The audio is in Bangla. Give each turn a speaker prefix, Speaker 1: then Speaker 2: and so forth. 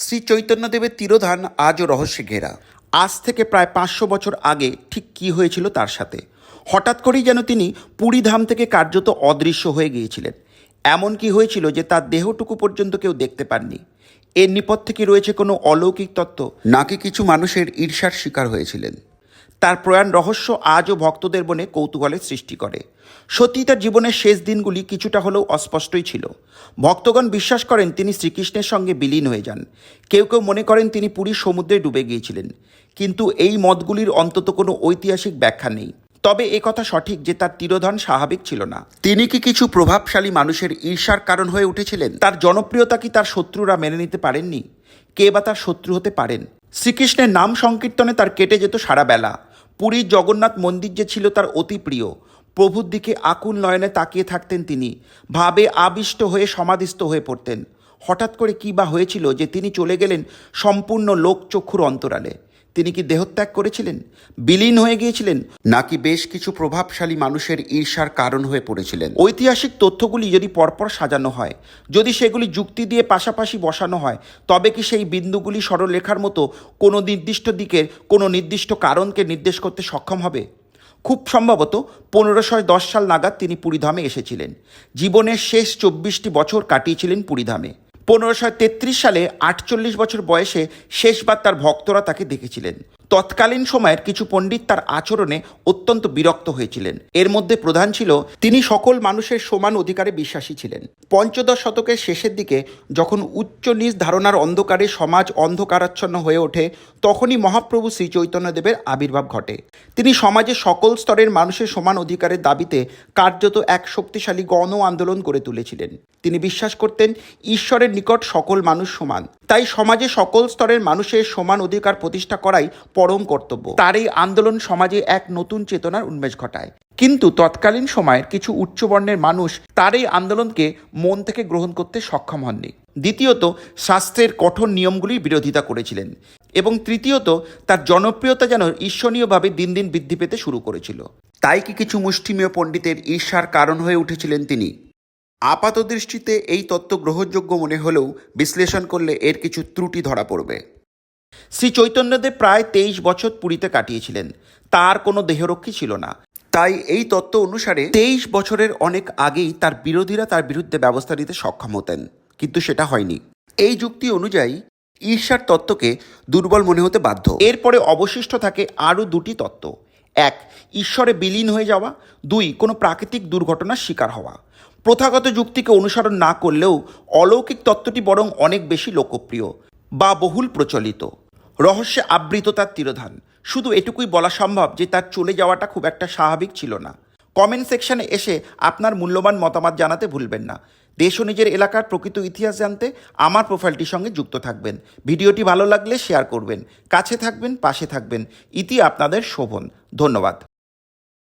Speaker 1: শ্রী চৈতন্যদেবের তিরোধান আজও রহস্যে ঘেরা। আজ থেকে প্রায় পাঁচশো বছর আগে ঠিক কি হয়েছিল তার সাথে? হঠাৎ করেই যেন তিনি পুরীধাম থেকে কার্যত অদৃশ্য হয়ে গিয়েছিলেন। এমন কি হয়েছিল যে তার দেহটুকু পর্যন্ত কেউ দেখতে পাননি। এর নিপথ থেকে রয়েছে কোনো অলৌকিক তত্ত্ব? নাকি কিছু মানুষের ঈর্ষার শিকার হয়েছিলেন? তার প্রয়াণ রহস্য আজও ভক্তদের মনে কৌতূহলের সৃষ্টি করে। সত্যি তার জীবনের শেষ দিনগুলি কিছুটা হলেও অস্পষ্টই ছিল। ভক্তগণ বিশ্বাস করেন তিনি শ্রীকৃষ্ণের সঙ্গে বিলীন হয়ে যান। কেউ কেউ মনে করেন তিনি পুরীর সমুদ্রে ডুবে গিয়েছিলেন। কিন্তু এই মতগুলির অন্তত কোনো ঐতিহাসিক ব্যাখ্যা নেই। তবে কথা সঠিক যে তার তিরোধান স্বাভাবিক ছিল না। তিনি কি কিছু প্রভাবশালী মানুষের ঈর্ষার কারণ হয়ে উঠেছিলেন? তার জনপ্রিয়তা কি তার শত্রুরা মেনে নিতে পারেননি? কে বা তার শত্রু হতে পারেন? শ্রীকৃষ্ণের নাম সংকীর্তনে তার কেটে যেত সারা বেলা। পুরীর জগন্নাথ মন্দির যে ছিল তার অতি প্রিয়। প্রভুর দিকে আকুল নয়নে তাকিয়ে থাকতেন তিনি। ভাবে আবিষ্ট হয়ে সমাধিস্থ হয়ে পড়তেন। হঠাৎ করে কী বা হয়েছিল যে তিনি চলে গেলেন সম্পূর্ণ লোকচক্ষুর অন্তরালে। তিনি কি দেহত্যাগ করেছিলেন? বিলীন হয়ে গিয়েছিলেন? নাকি বেশ কিছু প্রভাবশালী মানুষের ঈর্ষার কারণ হয়ে পড়েছিলেন? ঐতিহাসিক তথ্যগুলি যদি পরপর সাজানো হয়, যদি সেগুলি যুক্তি দিয়ে পাশাপাশি বসানো হয়, তবে কি সেই বিন্দুগুলি সরলরেখার মতো কোনো নির্দিষ্ট দিকের, কোনো নির্দিষ্ট কারণকে নির্দেশ করতে সক্ষম হবে? খুব সম্ভবত পনেরোশো দশ সাল নাগাদ তিনি পুরীধামে এসেছিলেন। জীবনের শেষ চব্বিশটি বছর কাটিয়েছিলেন পুরীধামে। পনেরোশো তেত্রিশ সালে আটচল্লিশ বছর বয়সে শেষবার তার ভক্তরা তাকে দেখেছিলেন। তৎকালীন সময়ের কিছু পণ্ডিত তার আচরণে অত্যন্ত বিরক্ত হয়েছিলেন। এর মধ্যে প্রধান ছিল, তিনি সকল মানুষের সমান অধিকারে বিশ্বাসী ছিলেন। পঞ্চদশ শতকের শেষের দিকে যখন উচ্চ নিজ ধারণার অন্ধকারে সমাজ অন্ধকারাচ্ছন্ন হয়ে ওঠে, তখনই মহাপ্রভু শ্রী চৈতন্যদেবের আবির্ভাব ঘটে। তিনি সমাজের সকল স্তরের মানুষের সমান অধিকারের দাবিতে কার্যত এক শক্তিশালী গণ আন্দোলন গড়ে তুলেছিলেন। তিনি বিশ্বাস করতেন, ঈশ্বরের নিকট সকল মানুষ সমান। তাই সমাজে সকল স্তরের মানুষের সমান অধিকার প্রতিষ্ঠা করাই পরম কর্তব্য। তার এই আন্দোলন সমাজে এক নতুন চেতনার উন্মেষ ঘটায়। কিন্তু তৎকালীন সময়ের কিছু উচ্চবর্ণের মানুষ তার এই আন্দোলনকে মন থেকে গ্রহণ করতে সক্ষম হননি। দ্বিতীয়ত, শাস্ত্রের কঠোর নিয়মগুলির বিরোধিতা করেছিলেন এবং তৃতীয়ত, তার জনপ্রিয়তা যেন ঈর্ষণীয়ভাবে দিন দিন বৃদ্ধি পেতে শুরু করেছিল। তাই কি কিছু মুষ্টিমীয় পণ্ডিতের ঈর্ষার কারণ হয়ে উঠেছিলেন তিনি? আপাত দৃষ্টিতে এই তত্ত্ব গ্রহণযোগ্য মনে হলেও বিশ্লেষণ করলে এর কিছু ত্রুটি ধরা পড়বে। শ্রী চৈতন্যদেব প্রায় তেইশ বছর পুরীতে কাটিয়েছিলেন। তার কোনো দেহরক্ষী ছিল না। তাই এই তত্ত্ব অনুসারে তেইশ বছরের অনেক আগেই তার বিরোধীরা তার বিরুদ্ধে ব্যবস্থা নিতে সক্ষম হতেন। কিন্তু সেটা হয়নি। এই যুক্তি অনুযায়ী ঈর্ষার তত্ত্বকে দুর্বল মনে হতে বাধ্য। এরপরে অবশিষ্ট থাকে আরও দুটি তত্ত্ব। এক, ঈশ্বরে বিলীন হয়ে যাওয়া। দুই, কোনো প্রাকৃতিক দুর্ঘটনার শিকার হওয়া। প্রথাগত যুক্তিকে অনুসরণ না করলেও অলৌকিক তত্ত্বটি বরং অনেক বেশি লোকপ্রিয় বা বহুল প্রচলিত। রহস্যে আবৃত তার তিরোধান। শুধু এটুকুই বলা সম্ভব যে তার চলে যাওয়াটা খুব একটা স্বাভাবিক ছিল না। কমেন্ট সেকশনে এসে আপনার মূল্যবান মতামত জানাতে ভুলবেন না। দেশ ও নিজের এলাকার প্রকৃত ইতিহাস জানতে আমার প্রোফাইলটির সঙ্গে যুক্ত থাকবেন। ভিডিওটি ভালো লাগলে শেয়ার করবেন। কাছে থাকবেন, পাশে থাকবেন। ইতি আপনাদের শোভন। ধন্যবাদ।